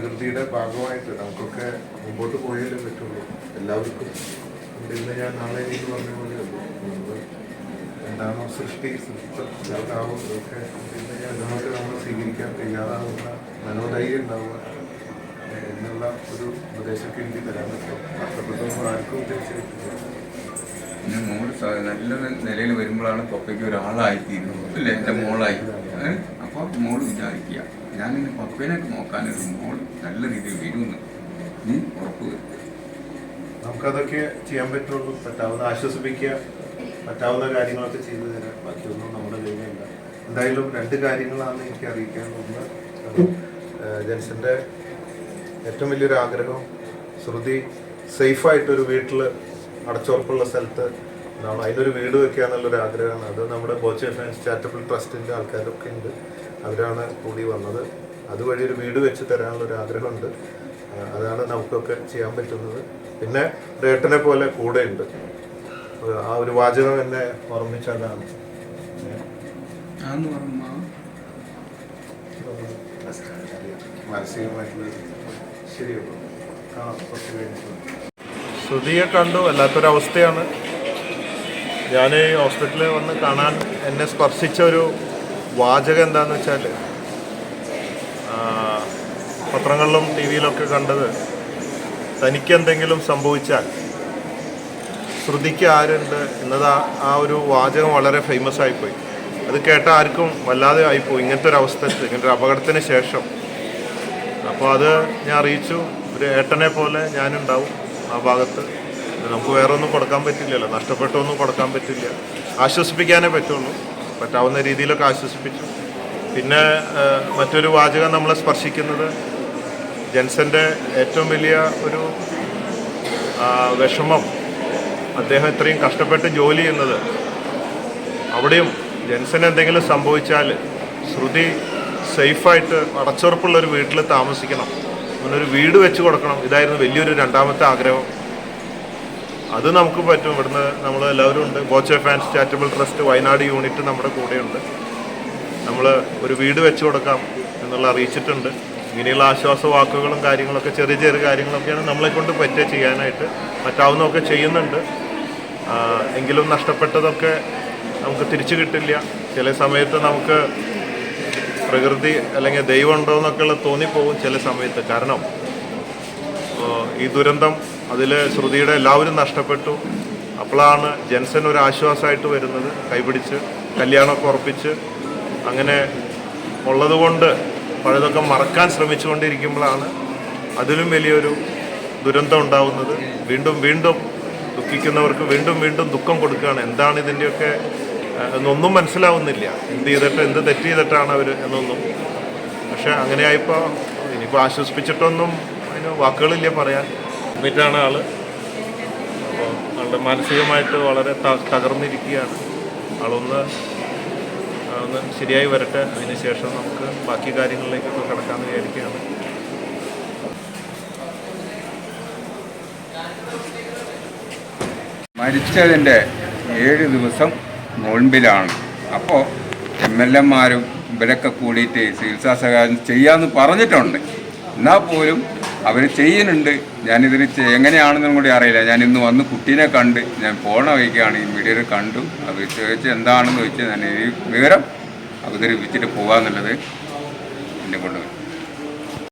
പ്രകൃതിയുടെ ഭാഗമായിട്ട് നമുക്കൊക്കെ മുമ്പോട്ട് പോയാലേ പറ്റുള്ളൂ. എല്ലാവർക്കും. ഇന്ന് ഞാൻ നാളെ എന്ന് പറഞ്ഞ പോലെ എന്താണോ സൃഷ്ടി സൃഷ്ടാവും ഇതൊക്കെ. ഇന്ന് ഞാൻ നമുക്ക് നമ്മൾ സ്വീകരിക്കാൻ തയ്യാറാവുന്ന മനോധൈര്യം ഉണ്ടാവുക. എന്നുള്ള ഒരു ഉപദേശമൊക്കെ എനിക്ക് തരാൻ പറ്റും. ആർക്കും ഉദ്ദേശിച്ചിട്ടില്ല. പിന്നെ മോൾ നല്ല നിലയിൽ വരുമ്പോഴാണ് പപ്പയ്ക്ക് ഒരാളായിത്തീരുന്നത്. അല്ലേ? എന്റെ മോളായി? അപ്പോൾ മോൾ വിചാരിക്കുക. ഞാൻ ഇനി പപ്പേനെ നോക്കാനൊരു മോൾ നല്ല രീതിയിൽ വരുമെന്ന് നീ ഉറപ്പ് വരുത്തുക. നമുക്കതൊക്കെ ചെയ്യാൻ പറ്റുള്ളൂ. പറ്റാവുന്ന ആശ്വസിപ്പിക്കുക പറ്റാവുന്ന കാര്യങ്ങളൊക്കെ ചെയ്തു തരാം. ബാക്കിയൊന്നും നമ്മുടെ കയ്യിലില്ല എന്തായാലും രണ്ട് കാര്യങ്ങളാണ് എനിക്ക് അറിയിക്കാൻ ഏഹ് ജെൻസന്റെ ഏറ്റവും വലിയൊരു ആഗ്രഹം ശ്രുതി സേഫായിട്ടൊരു വീട്ടിൽ അടച്ചുറപ്പുള്ള സ്ഥലത്ത് എന്താണ് അതിനൊരു വീട് വെക്കുക എന്നുള്ളൊരു ആഗ്രഹമാണ്. അത് നമ്മുടെ ബോച്ചെ ഫാൻസ് ചാരിറ്റബിൾ ട്രസ്റ്റിന്റെ ആൾക്കാരൊക്കെ ഉണ്ട്. അവരാണ് കൂടി വന്നത്. അതുവഴി ഒരു വീട് വെച്ച് തരാനുള്ളൊരു ആഗ്രഹമുണ്ട്. അതാണ് നമുക്കൊക്കെ ചെയ്യാൻ പറ്റുന്നത്. പിന്നെ ഡേട്ടനെ പോലെ കൂടെ ഉണ്ട്. ആ ഒരു വാചകം എന്നെ ഓർമ്മിച്ചതാണ് മാനസികമായിട്ടുള്ള ശരിയുള്ളൂ ശ്രുതിയെ കണ്ടു. വല്ലാത്തൊരവസ്ഥയാണ്. ഞാൻ ഹോസ്പിറ്റലിൽ വന്ന് കാണാൻ എന്നെ സ്പർശിച്ച ഒരു വാചകം എന്താണെന്ന് വെച്ചാൽ പത്രങ്ങളിലും ടി വിയിലൊക്കെ കണ്ടത് തനിക്കെന്തെങ്കിലും സംഭവിച്ചാൽ ശ്രുതിക്ക് ആരുണ്ട് എന്നത് ആ- ഒരു വാചകം വളരെ ഫേമസ് ആയിപ്പോയി. അത് കേട്ട ആർക്കും വല്ലാതെ ആയിപ്പോയി ഇങ്ങനത്തെ ഒരു അവസ്ഥ ഇങ്ങനത്തെ ഒരു അപകടത്തിന് ശേഷം. അപ്പോൾ അത് ഞാൻ അറിയിച്ചു. ഒരു ഏട്ടനെ പോലെ ഞാനുണ്ടാവും ആ ഭാഗത്ത്. നമുക്ക് വേറെ ഒന്നും കൊടുക്കാൻ പറ്റില്ലല്ലോ. നഷ്ടപ്പെട്ടൊന്നും കൊടുക്കാൻ പറ്റില്ല. ആശ്വസിപ്പിക്കാനേ പറ്റുള്ളൂ. പറ്റാവുന്ന രീതിയിലൊക്കെ ആശ്വസിപ്പിച്ചു. പിന്നെ മറ്റൊരു വാചകം നമ്മളെ സ്പർശിക്കുന്നത് ജെൻസന്റെ ഏറ്റവും വലിയ ഒരു വിഷമം അദ്ദേഹം ഇത്രയും കഷ്ടപ്പെട്ട് ജോലി ചെയ്യുന്നത്. അവിടെയും ജെൻസന് എന്തെങ്കിലും സംഭവിച്ചാൽ ശ്രുതി സേഫായിട്ട് അടച്ചുറപ്പുള്ള ഒരു വീട്ടിൽ താമസിക്കണം. അങ്ങനെ ഒരു വീട് വെച്ച് കൊടുക്കണം. ഇതായിരുന്നു വലിയൊരു രണ്ടാമത്തെ ആഗ്രഹം. അത് നമുക്ക് പറ്റും. ഇവിടുന്ന് നമ്മൾ എല്ലാവരും ഉണ്ട്. Boche fans charitable trust Wayanad unit നമ്മുടെ കൂടെയുണ്ട്. നമ്മൾ ഒരു വീട് വെച്ചു കൊടുക്കാം എന്നുള്ള അറിയിച്ചിട്ടുണ്ട്. ഇങ്ങനെയുള്ള ആശ്വാസ വാക്കുകളും കാര്യങ്ങളൊക്കെ ചെറിയ ചെറിയ കാര്യങ്ങളൊക്കെയാണ് നമ്മളെ കൊണ്ട് പറ്റുക ചെയ്യാനായിട്ട്. പറ്റാവുന്നതൊക്കെ ചെയ്യുന്നുണ്ട്. എങ്കിലും നഷ്ടപ്പെട്ടതൊക്കെ നമുക്ക് തിരിച്ചു കിട്ടില്ല. ചില സമയത്ത് നമുക്ക് പ്രകൃതി അല്ലെങ്കിൽ ദൈവം ഉണ്ടോ എന്നൊക്കെയുള്ള തോന്നിപ്പോകും ചില സമയത്ത്. കാരണം ഈ ദുരന്തം അതിൽ ശ്രുതിയുടെ എല്ലാവരും നഷ്ടപ്പെട്ടു. അപ്പോഴാണ് ജെൻസൻ ഒരു ആശ്വാസമായിട്ട് വരുന്നത്. കൈപിടിച്ച് കല്യാണമൊക്കെ ഉറപ്പിച്ച്. അങ്ങനെ ഉള്ളതുകൊണ്ട് പഴയതൊക്കെ മറക്കാൻ ശ്രമിച്ചുകൊണ്ടിരിക്കുമ്പോഴാണ് അതിലും വലിയൊരു ദുരന്തം ഉണ്ടാവുന്നത്. വീണ്ടും വീണ്ടും ദുഃഖിക്കുന്നവർക്ക് വീണ്ടും വീണ്ടും ദുഃഖം കൊടുക്കുകയാണ്. എന്താണ് ഇതിന്റെയൊക്കെ എന്നൊന്നും മനസ്സിലാവുന്നില്ല. എന്ത് ചെയ്തിട്ട് എന്ത് തെറ്റ് ചെയ്തിട്ടാണ് അവർ എന്നൊന്നും. പക്ഷെ അങ്ങനെ ആയപ്പോൾ ഇനിയിപ്പോൾ ആശ്വസിപ്പിച്ചിട്ടൊന്നും അതിന് വാക്കുകളില്ല പറയാൻ. എന്നിട്ടാണ് ആൾ. അപ്പോൾ ആളുടെ മാനസികമായിട്ട് വളരെ തകർന്നിരിക്കുകയാണ്. ആളൊന്ന് ഒന്ന് ശരിയായി വരട്ടെ. അതിന് ശേഷം നമുക്ക് ബാക്കി കാര്യങ്ങളിലേക്കൊക്കെ കിടക്കാമെന്ന് വിചാരിക്കുകയാണ്. മരിച്ചതിന്റെ ഏഴ് ദിവസം നോൺബിലാണ് അപ്പോൾ എം എൽ എമാരും ഇവരൊക്കെ കൂടിയിട്ട് ചികിത്സാ സഹായം ചെയ്യാമെന്ന് പറഞ്ഞിട്ടുണ്ട്. എന്നാൽ പോലും അവർ ചെയ്യുന്നുണ്ട്. ഞാനിതിന് എങ്ങനെയാണെന്നും കൂടി അറിയില്ല. ഞാൻ ഇന്ന് വന്ന് കുട്ടീനെ കണ്ട് ഞാൻ പോണ വഴിക്കാണ് ഈ മീഡിയയിൽ കണ്ടു. അവർ ചോദിച്ച് എന്താണെന്ന് ചോദിച്ചാൽ ഞാൻ ഈ വിവരം അവതരിപ്പിച്ചിട്ട് പോകാമെന്നുള്ളത് എന്നെ കൊണ്ട്